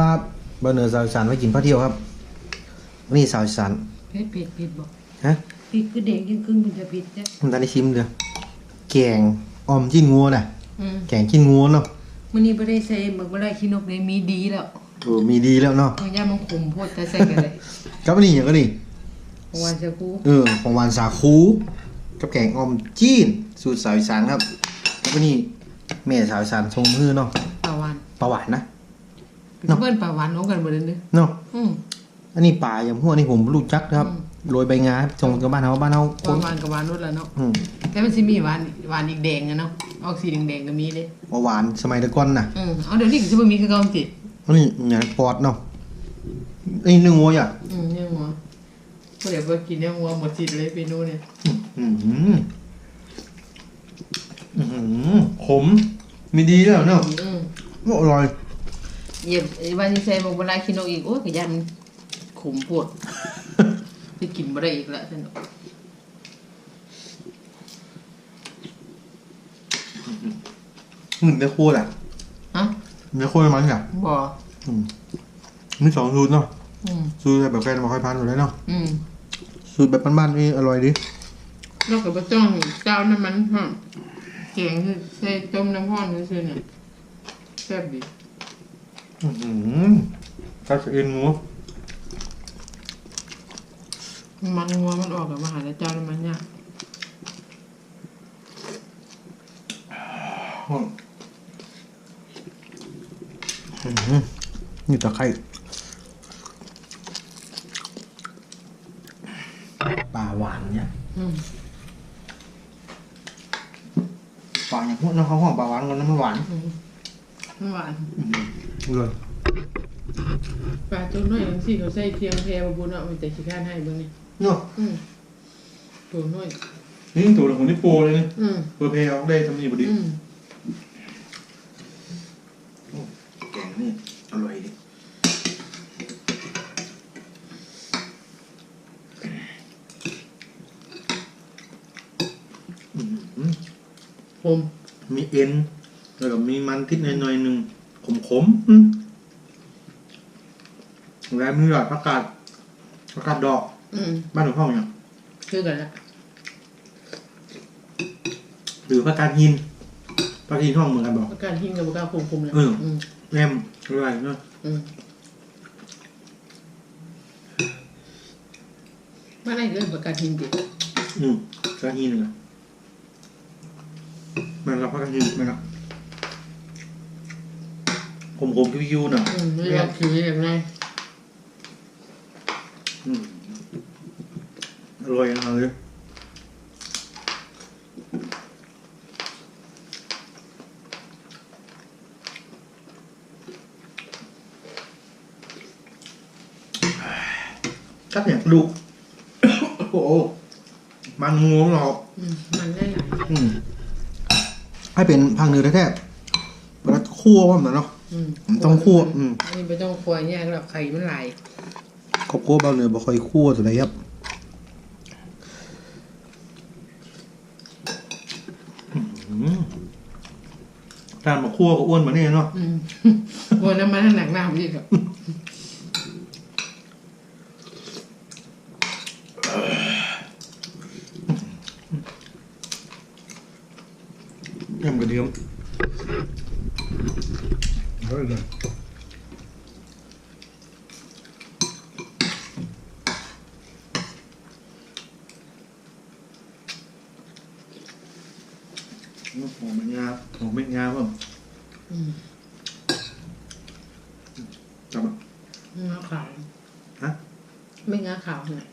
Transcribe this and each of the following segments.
ดีครับเบอร์เนอร์สาวอีสานไว้กินพระเที่ยวครับวันนี้สาวอีสานเผ็ดเผ็ดเผ็ดบอกฮะพริกคือแดงยิ่งครึ่งมันจะเผ็ดจ้ะผมตอนได้ชิมเด้อแกงออมจิ้นงัวน่ะอืมแกงจิ้นงัวเนาะมื้อนี้บ่ได้ใส่หมึกบ่ได้ขี้นกเลยมีดีแล้วโอ้มีดีแล้วเนาะมันย่ามันขมโพดแต่ใส่กันเลยกับอันนี้อย่างก็นี่เพราะว่าจะกูเออของหวานสาคูกับแกงออมจีนสูตรสาวอีสานครับกับอันนี้แม่สาวอีสานทรงมือเนาะปลาหวานปลาหวานนะ เป็นเพื่อนปลาหวานน้องกันหมดเลยเด้อเนาะอืมอันนี้ปลาอย่างพวกนี้ผมรู้จักนะครับอืมโรยใบงาทรงกับบ้านเฮาบ้านเฮาปคลานหวานกับหวานรสแล้วเนาะอืมแต่มันสิมีหวานหวานอีกแดงอะเนาะออกสีแดงๆก็มีเด้หวานสมัยแตะก่อนน่ะอืมเอาเดี๋ยวนี้ก็สิบ่มีคือเก่าสิอันนี้เนี่ยปอดเนาะอันนี้เนื้องัวอะอืมเนี่ยหัวบ่ได้บ่กินเนี่ยหัวหมดสิทธิ์เลยเมนูเนี่ยอืมอืมขมมีดีแล้วเนาะอืมอร่อย เหยียบไอ้ว่าสิใส่หมึกบ่ได้ขี้นกอีกโอ้ยก็ย่านมันขมโพดสิกินบ่ได้อีกแล้วซั่นเนาะหนึ่งในครัวแหละฮะในครัวมันอะบ่อืมมีสองสูตรเนาะอืมสูตรแบบแฟนมาค่อยพันอยู่เลยเนาะอืมสูตรแบบบ้านๆนี่อร่อยดิแล้วก็บ่ต้องเจ้าน้ำมันฮะแกงคือใส่ต้มน้ำร้อนซื่อๆเนี่ยแซ่บดี อืมกัสเอ็นงูมันงัวมันออกกับมาหาแล้วเจ้าน้ำมันยากอืมนี่ตะไคร้ปลาหวานเนี่ยอืมปลาอย่างพวกน้องเขาห้องปลาหวานกันน้ำมันหวานอืมมันหวาน เลยปลาตัวน้อยจังซี่เขาใส่เคียงแพรบ่บุญเอาไปแต่ขี้ข้านให้เบิ่งนี่เนาะอืมตัวน้อยนี่ตัวของนี่โปรเลยนี่อืมเพื่อเพย์ออกได้ทำนี่พอดีอืมแกงนี่อร่อยดิอืมผมมีเอ็นแล้วก็มีมันทิศหน่อยๆหนึ่ง ขมขมๆอืมแล้วมีหยอดผักกาดผักกาดดอก อืมบ้านหลวงพ่อเนี่ยคือกันละหรือผักกาดหินผักกาดหินห้องเหมือนกันบอก ประการหิ้งกับประการคุมๆเลยเอออื มแอมอร่อยเนาะอืมมาได้เรื่องประการหิ้งดิอืมผักกาดหินเหรอมันกับผักกาดหินมันกับ ขมขมๆคิ้วๆหน่อยอืมไม่อยากถืออย่างไรอืมอร่อยนะเลยกัดเนี่ยดูโอ้โหมันงวงหรอก อืมมันได้หลายอืมให้เป็นพังเนื้อแท้ๆแล้วคั่วว่ามันเนาะอื มผมต้องคั่วอืมอันนี้ไม่ต้องคั่วแยกหรอกไข่มันหลายครอบครัวเบาเนื้อบ่ค่อยคั่วสุดเลยครับอืมการมาคั่วก็อ้วนมาเนี่ยเนาะอืมคั่วน้ำมันหนักหน้าพี่ครับ ยำกระเทียมเฮ้ยเลยหอมเม็ดงาหอมเม็ดงาป่ะ อืม จับอะ งาขาว ฮะไม่งาขาวเนี่ย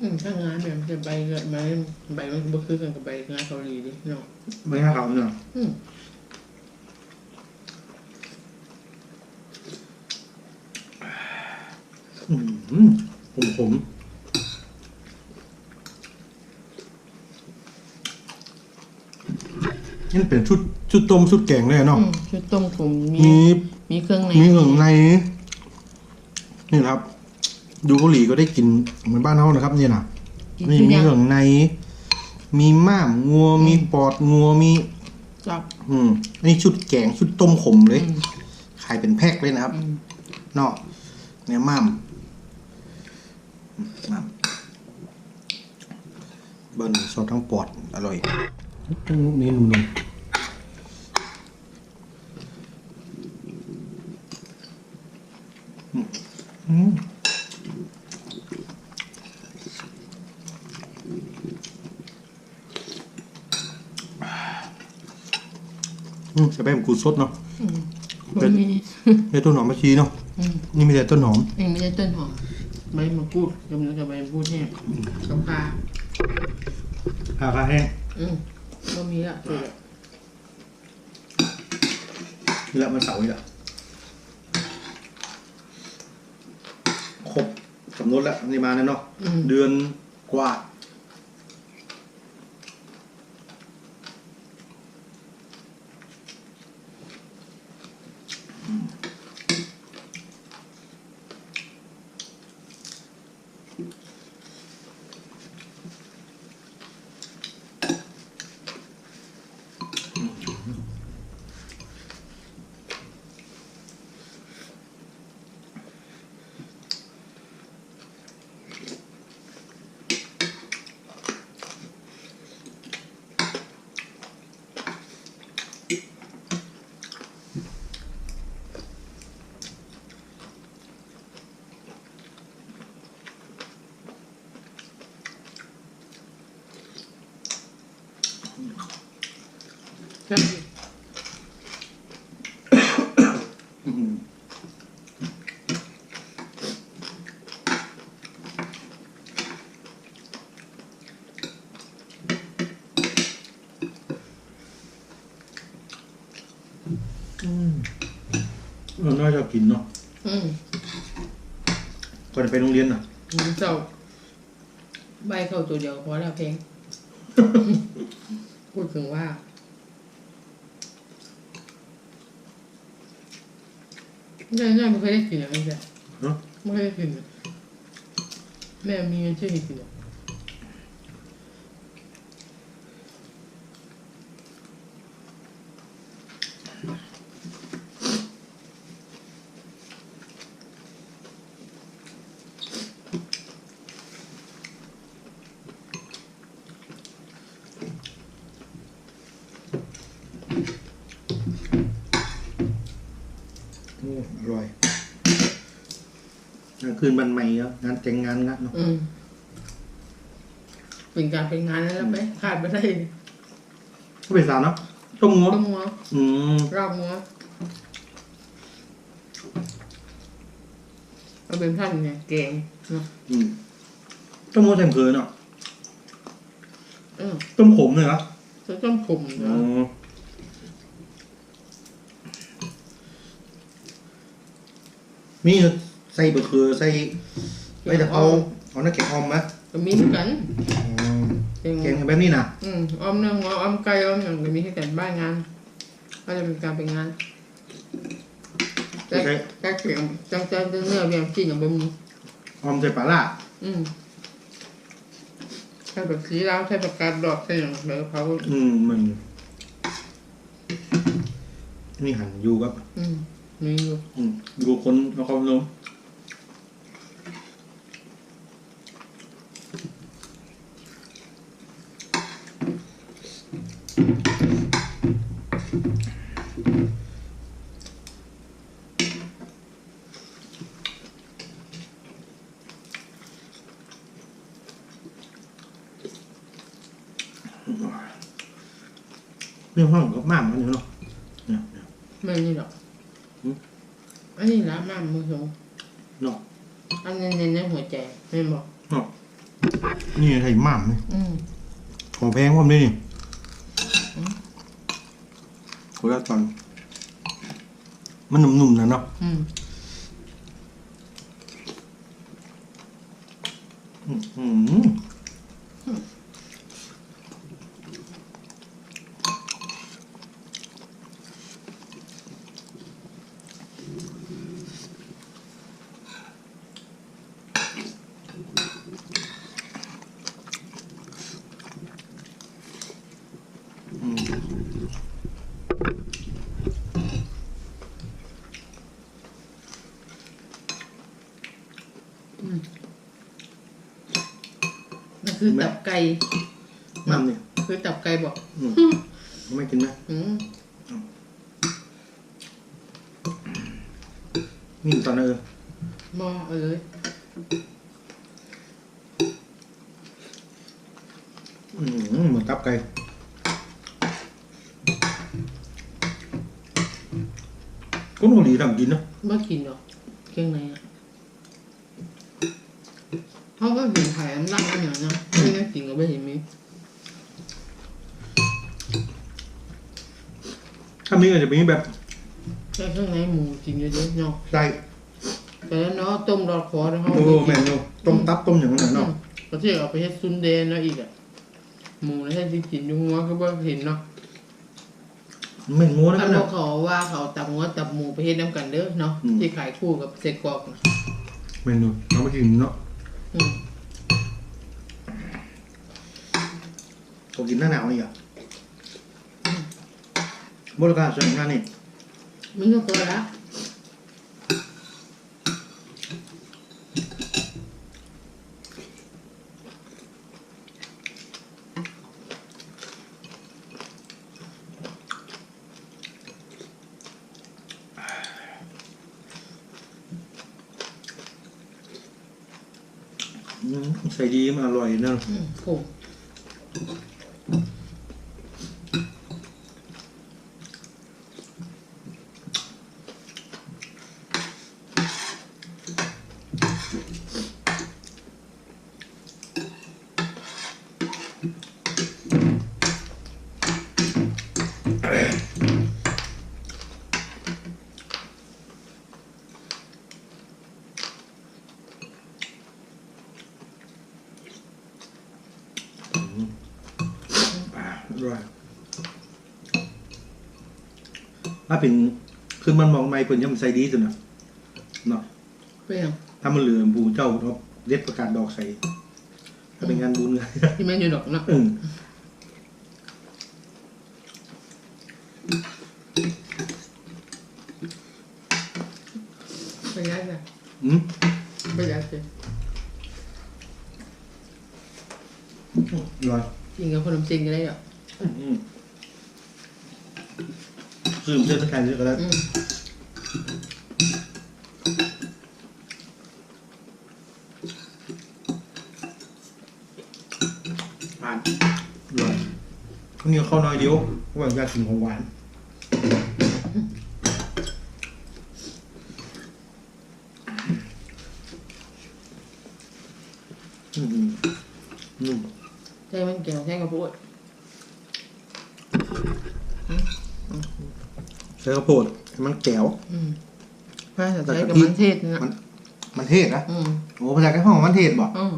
อืมถ้างานเนี่ยมันจะใบเกิดมาใบมันบ่คือกันกับใบงาเกาหลีดิเนาะไม่งาขาวเนี่ยอืมอืมผมผม นี่เป็นชุดชุดต้มชุดแกงเลยเนาะอืมชุดต้มขมมีมีมีเครื่องในมีเหงในนี่ครับ ดูเกาหลีก็ได้กินเหมือนบ้านเฮานะครับเนี่ยนะกินนี่ทุกมีอย่างเครื่องใน มีม้ามงัวมีปอดงัวมี จับอืมอันนี้ชุดแกงชุดต้มขมเลยอืมขายเป็นแพ็คเลยนะครับอืมเนาะเนี่ยม้ามอืมม้ามเบิ้ลซอสทั้งปอดอร่อยทั้งนี้นุ่มๆอืมอืมอืมจะ แป้งกูสดเนาะอืมเป็นมีในต้นหอมมะชีเนาะอืมนี่มีแต่ต้นหอมเองไม่ใช่ต้นหอมใบมะกรูดกำลังกับใบมะกรูดเนี่ยกับปลาอาคาแห้งอืมก็มีละตัวละนี่ละมันเสาร์นี่ละครบกำหนดแล้วนี่มาแล้วเนาะอืมเดือนกว่า ใช่เออน่าจะกินเนาะอืมก่อนไปโรงเรียนน่ะ เจ้า ใบเข้าตัวเดียวพอแล้วเพลง พูดถึงว่าใช่ใช่ไม่เคยได้กินอะไรใช่เนาะไม่เคยได้กินแม่มีเงินช่วยให้กินอะโอ้ อร่อยกลางคืนบันใหม่ครับงานแต่งงานงานเนาะอืมเป็นการเป็นงานแล้วไหมขาดไม่ได้ก็เป็นสาวเนาะต้มงัวต้มหัวอืมรอบหัวเอาเป็นท่านเนี่ยแกงเนาะอืมต้มงัวแจ่มเกินเนาะเออต้มขมเลยเหรอจะต้มผมอ๋เนาะ มีใส่บะเขือใส่ใบตะเภาเอาน้ำแกงออมไหมก็มีเหมือนกันอ๋อแกงแกงแบบนี้นะอืมออมเนื้อหัวออมไก่ออมอย่างก็มีให้กันบ้านงาน ก็จะเป็นการเป็นงานแต่แต่เขียงจังจังเนื้อเบียงกินอย่างบะหมี่ออมใส่ปลาล่าอืมใช้แบบสีแล้วใช้ปากกาดดอกใช่อย่างแบบเขาอืมมันนี่หันอยู่กับ อืมมีอยู่อืมอยู่กับคนนครพนม เรื่องห้องก็มากเหมือนกันเนาะเนี่ยเนี่ยไม่นี่ หรอกอืมอันนี้ละมากมือสงเนาะอันนี้ในในหัวใจไม่บอก เนาะนี่ไทยหม่ามนี่อืมของแพงพร้อมด้วยนี่โคตรตอน มันหนุ่มๆนะเนาะอืมอืม คือตับไก่น้ำเนี่ยคือตับไก่บอกอืมไม่กินไหมอืมนี่ตอนเออมอเอ้ยอืมเหมือนตับไก่คนเกาหลีทำกินเนาะบ่กินหรอกเครื่องในอะเขาก็เห็นขายน้ำรังอันอย่างเนาะ ไม่ได้กินก็ไม่เห็นมีถ้ามีก็จะเป็นแบบแค่เครื่องในหมูกินเยอะๆเนาะไส้แต่แล้วเนาะต้มรอดคอแล้วเขาโอ้แม่นเนาะต้มตับต้มอย่างนั้นเนาะก็ที่เอาไปเฮ็ดซุนเดนเนาะอีกอะหมูแล้วที่กินอยู่หัวก็บ่เห็นเนาะแม่นงูนะอักันนบอเนาะกเขาว่าเขาตับหัวตับหมูไปเฮ็ดน้ำกันเด้อเนาะอืมที่ขายคู่กับเศษกรอกน่ะแม่นเนาะเอามากินเนาะอืม เขากินหน้าหนาวนี่อะบริการสวยงามนี่มันก็ตัวละอืมใส่ดีมันอร่อยเนาะอืมโข ถ้าเป็นขึ้นมันมองไม่เพิ่นยังใส่ดีสุดนะเนาะเป็นหยังถ้ามันเหลือบูเจ้าเนาะเด็ดประกาศดอกใส่ ถ้าเป็นงานบุญที่แม่นอยู่ดอกเนาะอืมไปย้ายจ้ะอืมไปย้ายจ้ะอร่อยกินกับขนมจีนก็ได้เหรออืม ซื้อมาเส้นตะไคร้เยอะก็ได้อืมผ่าน อร่อยข้าวเหนียวข้าวน้อยเดียวเพราะว่าอยากกินของหวานอืมนุ่ม ใช่มันเกี่ยวใช่กับพูด ใช้ข้าวโพดให้มันแก้วอืมถ้าจะใช้กับมันเทศนะมันมันเทศนะอืมโอ้ภาษาแค่ห้องมันเทศบอกอืม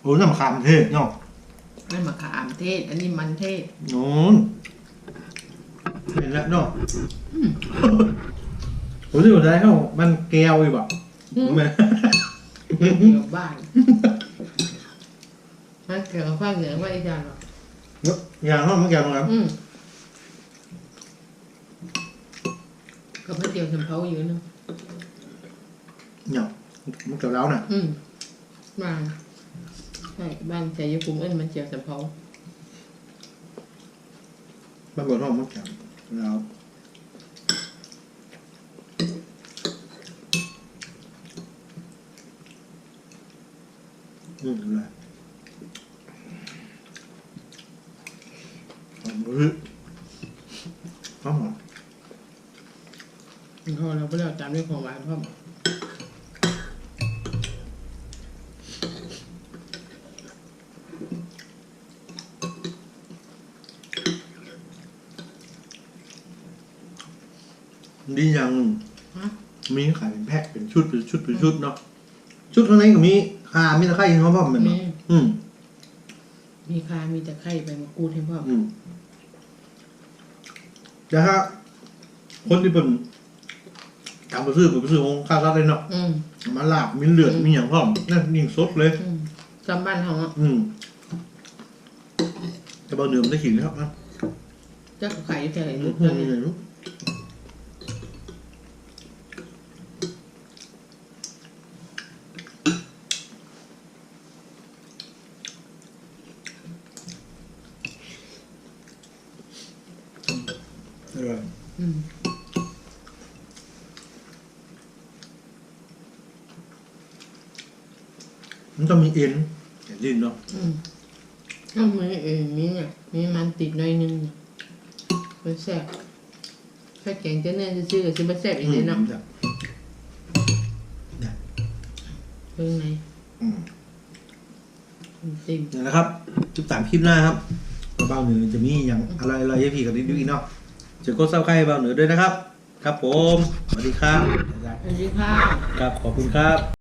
โอ้น้ำขามเทศเนาะนั่นมะขามเทศ อันนี้มันเทศโน้นเห็นแล้วเนาะผมรู้สึกว่าได้เข้ามันแก้วอีกบ่รู้ไหมเกี่ยวบ้านมันเกี่ยวกับภาคเหนือว่าอีจานหรอ อย่างห้องมันแก้วตรงนั้นอืมกับพระเดียวชมเขาอยู่เนาะเด้วยของหวานพ่อมดีอย่างหนึ่งฮะมีขายเป็นแพ็คเป็นชุดเป็นชุดเป็นชุดเนาะชุดข้างในก็มีหามีตะไคร้เขาพ่อมเป็นเนาะอืมมีคามีตะไคร้ใบมะกรูดให้พ่อมอืมแต่ถ้าคนที่เป็น ตามไปซื้อไปซื้อของข้าวซัดเลยเนาะอืม มาลาบมีเลือดมีอย่างพ่อมนั่นยิ่งสดเลย อืมจำบ้านเขาอะอืมแต่บะเนื้อมันได้ขิงแล้วนะจะขายอยู่แถวไหนอืลูมกอืตอนมนี้อืม เออ อืม มันต้องมีเอ็นเอ็นลิ้นเนาะอืมเอามือเองมีเนี่ยมีมันติดหน่อยนึงเนี่ยมันแซ่บแค่แกงจะเนื้อจะซื้อกับซื้อมาแซ่บอีกเลยเนาะจ้ะเนี่ยเพิ่งไหนอืมติ่มนี่นแหละครับจุดสามคลิปหน้าครับเบาเหนือจะมีอย่างอะไรอะไรให้พี่กับดิ๊กอีกเนาะจะกดซับสไครต์เบาเหนือด้วยนะครับ ครับผม สวัสดีครับ สวัสดีค่ะ ครับ ขอบคุณครับ